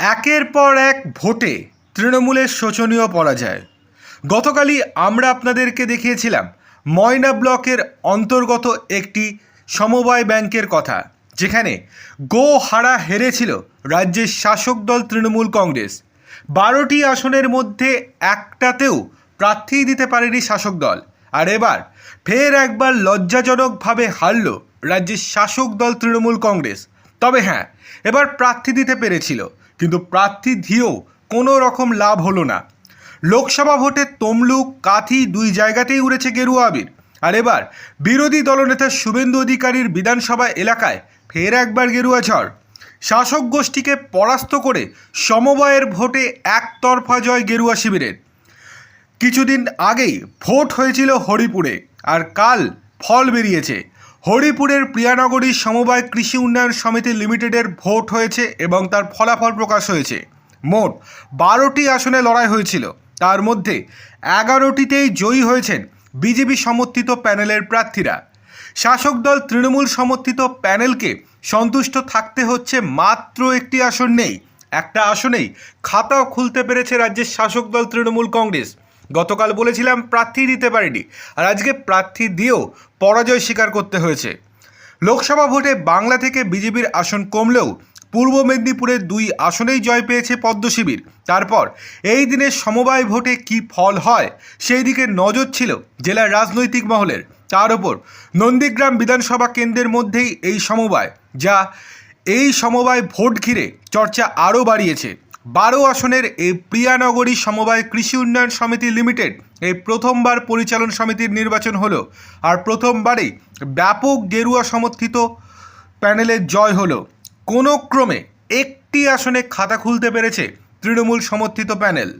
একের পর এক ভোটে তৃণমূলের শোচনীয় পরাজয়। গতকালই আমরা আপনাদেরকে দেখিয়েছিলাম ময়না ব্লকের অন্তর্গত একটি সমবায় ব্যাংকের কথা, যেখানে গো হারা হেরেছিল রাজ্যের শাসক দল তৃণমূল কংগ্রেস। বারোটি আসনের মধ্যে একটাতেও প্রার্থী দিতে পারেনি শাসক দল। আর এবার ফের একবার লজ্জাজনকভাবে হারল রাজ্যের শাসক দল তৃণমূল কংগ্রেস। তবে হ্যাঁ এবার প্রার্থী দিতে পেরেছিল কিন্তু প্রার্থী দিয়েও কোনো রকম লাভ হলো না। লোকসভা ভোটে তমলুক, কাথি দুই জায়গাতেই উড়েছে গেরুয়া আবির। আর এবার বিরোধী দলনেতা শুভেন্দু অধিকারীর বিধানসভা এলাকায় ফের একবার গেরুয়া ঝড়। শাসক গোষ্ঠীকে পরাস্ত করে সমবায়ের ভোটে একতরফা জয় গেরুয়া শিবিরের। কিছুদিন আগেই ভোট হয়েছিল হরিপুরে, আর কাল ফল বেরিয়েছে। হরিপুরের প্রিয়ানগরী সমবায় কৃষি উন্নয়ন সমিতি লিমিটেডের ভোট হয়েছে এবং তার ফলাফল প্রকাশ হয়েছে। মোট বারোটি আসনে লড়াই হয়েছিল। তার মধ্যে এগারোটিতেই জয়ী হয়েছেন বিজেপি সমর্থিত প্যানেলের প্রার্থীরা। শাসক দল তৃণমূল সমর্থিত প্যানেলকে সন্তুষ্ট থাকতে হচ্ছে মাত্র একটি আসন নেই। একটা আসনেই খাতাও খুলতে পেরেছে রাজ্যের শাসক দল তৃণমূল কংগ্রেস। গতকাল বলেছিলাম প্রার্থী দিতে পারিনি আর আজকে প্রার্থী দিয়েও পরাজয় স্বীকার করতে হয়েছে। লোকসভা ভোটে বাংলা থেকে বিজেপির আসন কমলেও পূর্ব মেদিনীপুরের দুই আসনেই জয় পেয়েছে পদ্মশিবির তারপর এই দিনের সমবায় ভোটে কি ফল হয় সেই দিকে নজর ছিল জেলার রাজনৈতিক মহলের। তার ওপর নন্দীগ্রাম বিধানসভা কেন্দ্রের মধ্যেই এই সমবায়, যা এই সমবায় ভোট ঘিরে চর্চা আরও বাড়িয়েছে। বারো আসনের এই প্রিয়ানগরী সমবায় কৃষি উন্নয়ন সমিতি লিমিটেড এই প্রথমবার পরিচালন সমিতির নির্বাচন হল আর প্রথমবারেই ব্যাপক গেরুয়া সমর্থিত প্যানেলের জয় হল। কোনো ক্রমে একটি আসনে খাতা খুলতে পেরেছে তৃণমূল সমর্থিত প্যানেল।